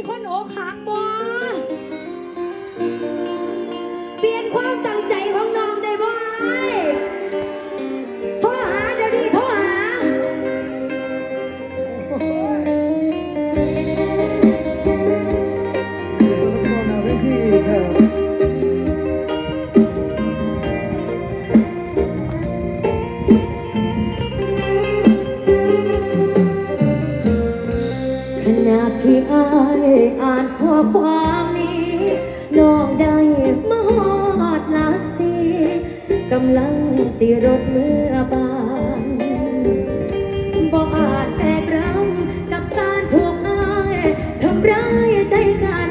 มีคนโอกหักบ่เปลี่ยนความตั้งใจ อ่านข้อความนี้น้องได้มาหอดหลักสีกำลังตีรถเมื่อบานบอกอาจแบกรับกับการถูกอายทำร้ายใจกัน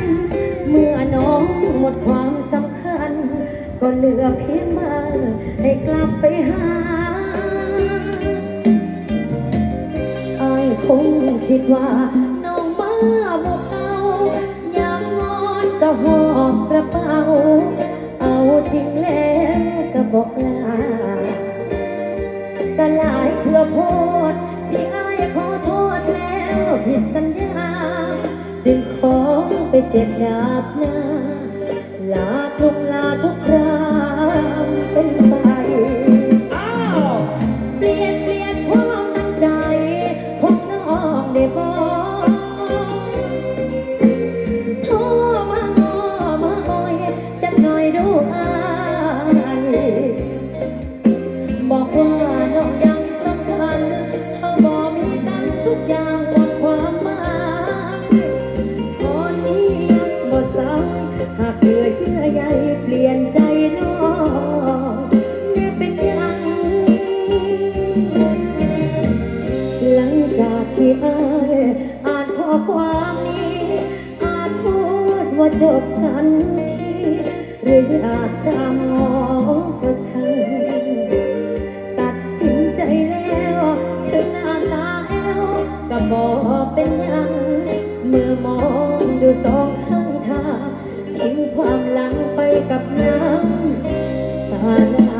เมื่อน้องหมดความสำคัญ ก็เหลือเพียงมันให้กลับไปหาอายคงคิดว่าน้องมา อกกระเป๋า เอาจริงแล้วก็บอกลาก็หลายเพื่อโพดที่อายขอโทษแล้วผิดสัญญา จึงขอไปเจ็บดาบหน้า จบกันทีหรืออยากตามงอก็ช่างตัดสินใจแล้วถึงหน้าตาแอวก็บอกเป็นยังเมื่อมองดูสองข้างทางทิ้งความหลังไปกับน้ำตาไหล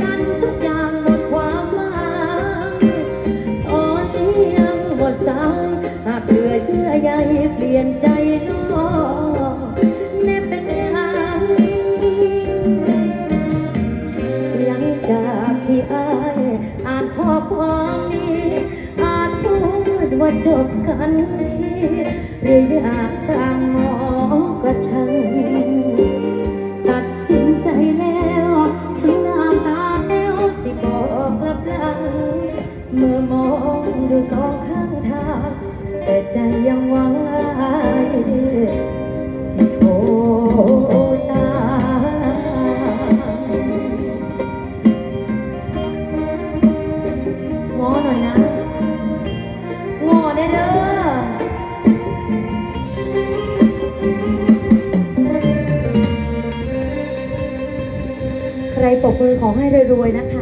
กันทุกอย่างหมดความหมายตอนนี้ยังบ่สายหากเหลือเชื่อใยเปลี่ยนใจน้องแน่เป็นอย่างหลังจากที่อายอ่านข้อความนี้อาจพูดว่าจบกันที่หรืออยากตา ดูสองข้างทาง แต่ใจยังหวังอายสิโทรตามงอหน่อยนะงอได้เด้อใครปรบมือขอให้รวยๆนะคะ